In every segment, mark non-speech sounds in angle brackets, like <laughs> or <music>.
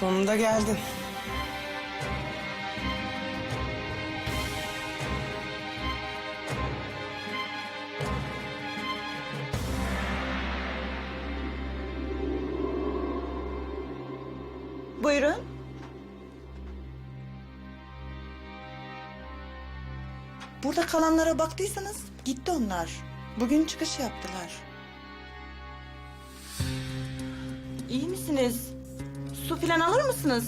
Sonunda geldin. Buyurun. Burada kalanlara baktıysanız gitti onlar. Bugün çıkış yaptılar. İyi misiniz? Su filan alır mısınız?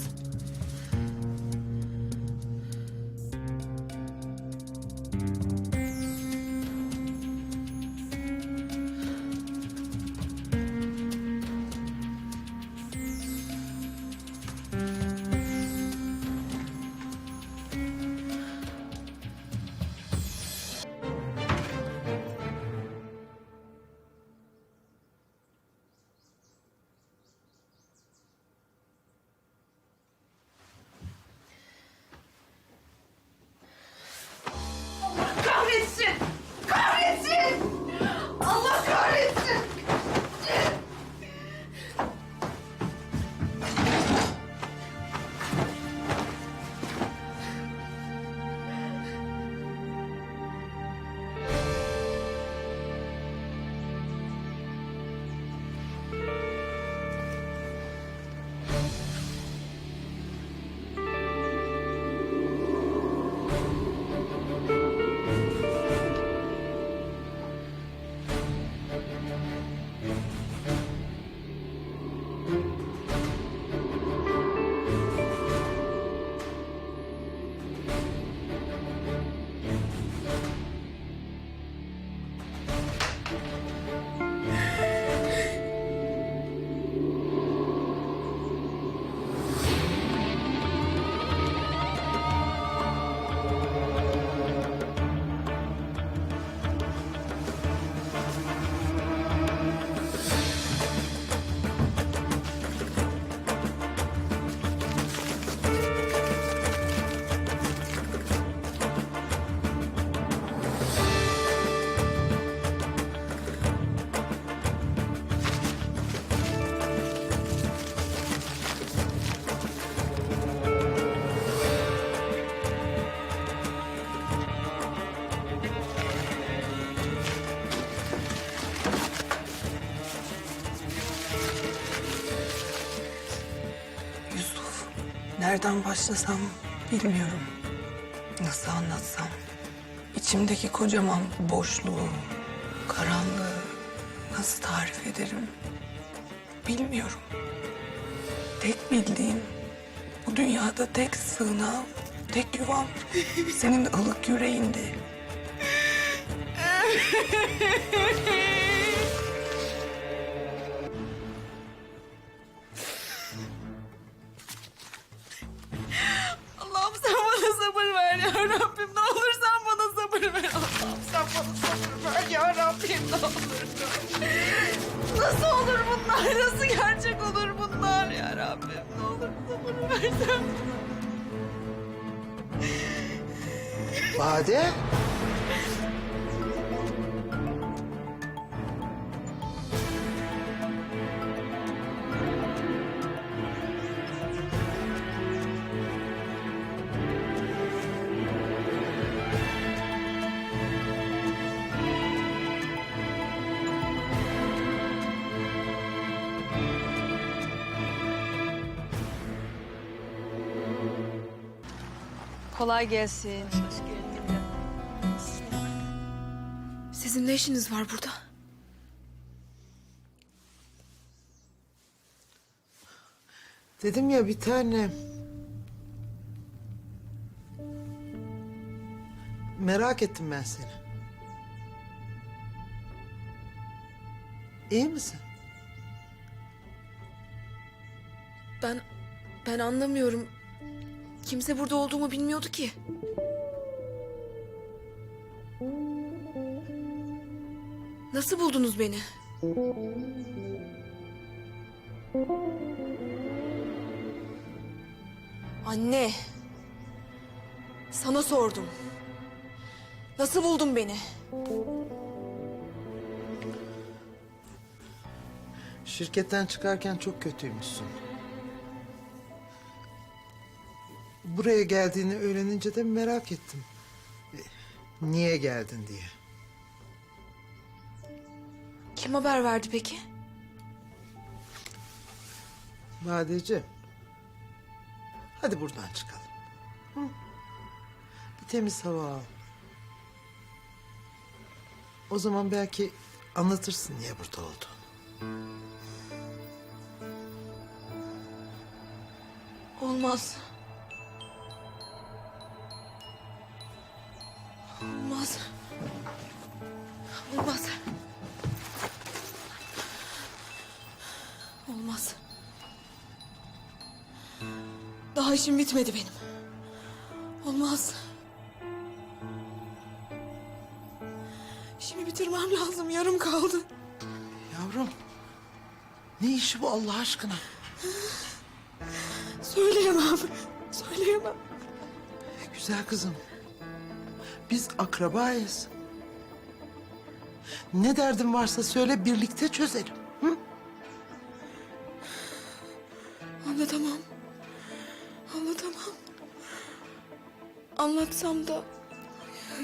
Nereden başlasam bilmiyorum. Nasıl anlatsam? İçimdeki kocaman boşluğu, karanlığı nasıl tarif ederim? Bilmiyorum. Tek bildiğim bu dünyada tek sığınağım, tek yuvam senin ılık yüreğinde. <laughs> Nasıl olur bunlar? Nasıl gerçek olur bunlar ya Rabbim? Ne olur sabır ver sen. Bade. Kolay gelsin. Sizin ne işiniz var burada? Dedim ya bir tane. Merak ettim ben seni. İyi misin? Ben ben anlamıyorum. Kimse burada olduğumu bilmiyordu ki. Nasıl buldunuz beni? Anne. Sana sordum. Nasıl buldun beni? Şirketten çıkarken çok kötüymüşsün. Buraya geldiğini öğrenince de merak ettim. E, Niye geldin diye. Kim haber verdi peki? Badeci. Hadi buradan çıkalım. Hı? Bir temiz hava al. O zaman belki anlatırsın niye burada olduğunu. Olmaz. Olmaz. Olmaz. Olmaz. Daha işim bitmedi benim. Olmaz. İşimi bitirmem lazım. Yarım kaldı. Yavrum. Ne işi bu Allah aşkına? Söyleyemem. Söyleyemem. Güzel kızım. Biz akrabayız. Ne derdin varsa söyle birlikte çözelim. Hı? Anlatamam. Anlatamam. Anlatsam da...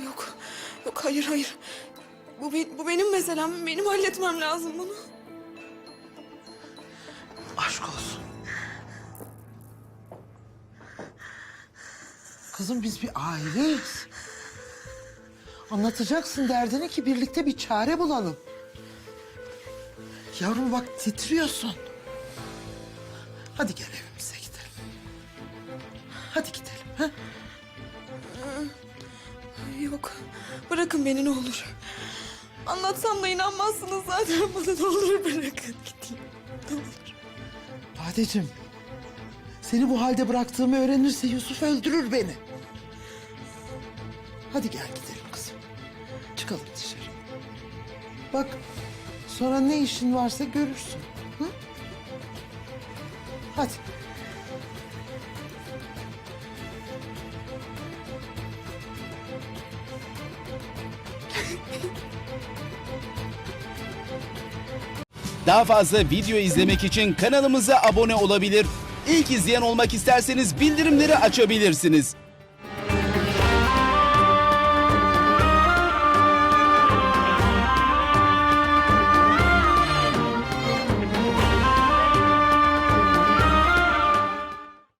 Yok. Yok hayır hayır. Bu, be- bu benim meselem. Benim halletmem lazım bunu. Aşk olsun. Kızım biz bir aileyiz. Anlatacaksın derdini ki birlikte bir çare bulalım. Yavrum bak titriyorsun. Hadi gel evimize gidelim. Hadi gidelim. Ha? Yok. Bırakın beni ne olur. Anlatsam da inanmazsınız zaten <laughs> bana ne olur bırakın gideyim. Ne olur. Badeciğim. Seni bu halde bıraktığımı öğrenirse Yusuf öldürür beni. Hadi gel gidelim. Çıkalım dışarı. Bak sonra ne işin varsa görürsün. Hı? Hadi. Daha fazla video izlemek için kanalımıza abone olabilir. İlk izleyen olmak isterseniz bildirimleri açabilirsiniz.